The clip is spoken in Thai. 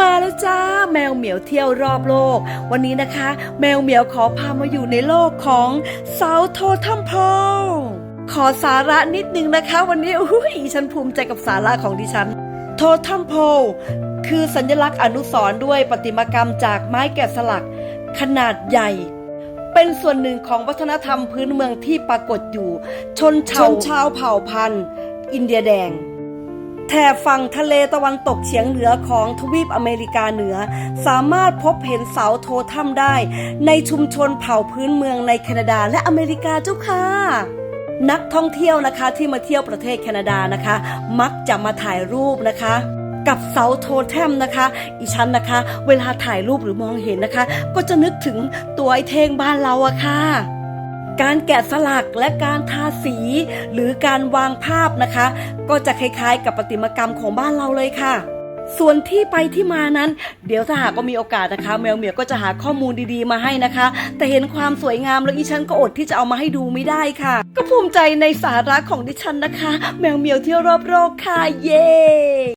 มาแล้วจ้าแมวเหมียวเที่ยวรอบโลก วันนี้นะคะ แมวเหมียวขอพามาอยู่ในโลกของเสาโททัมพอลขอสาระนิดนึงนะคะ วันนี้อุ้ยฉันภูมิใจกับสาระของดิฉัน โททัมโพลคือสัญลักษณ์อนุสรณ์ด้วยประติมากรรมจากไม้แกะสลักขนาดใหญ่ เป็นส่วนหนึ่งของวัฒนธรรมพื้นเมืองที่ปรากฏอยู่ ชนชาวชาวเผ่าพันธุ์ อินเดียแดง แถบฝั่งทะเลตะวันตกเฉียงเหนือของทวีปอเมริกาเหนือ สามารถพบเห็นเสาโททัมได้ ในชุมชนเผ่าพื้นเมืองในแคนาดาและอเมริกาเจ้าค่ะนักท่องเที่ยวนะคะที่มาเที่ยวประเทศแคนาดานะคะ มักจะมาถ่ายรูปนะคะ กับเสาโทเทมนะคะ อีฉันนะคะ เวลาถ่ายรูปหรือมองเห็นนะคะ ก็จะนึกถึงตัวไอเทงบ้านเราอะค่ะ การแกะสลักและการทาสีหรือการวางภาพนะคะ ก็จะคล้ายๆ กับประติมากรรมของบ้านเราเลยค่ะ ส่วนที่ไปที่มานั้น เดี๋ยวถ้าหากว่ามีโอกาสนะคะ แมวเหมียวก็จะหาข้อมูลดีๆมาให้นะคะ แต่เห็นความสวยงามแล้วอีฉันก็อดที่จะเอามาให้ดูไม่ได้ค่ะ ก็ภูมิใจในสาระของดิฉันนะคะ แมวเหมียวเที่ยวรอบโลกค่ะเย้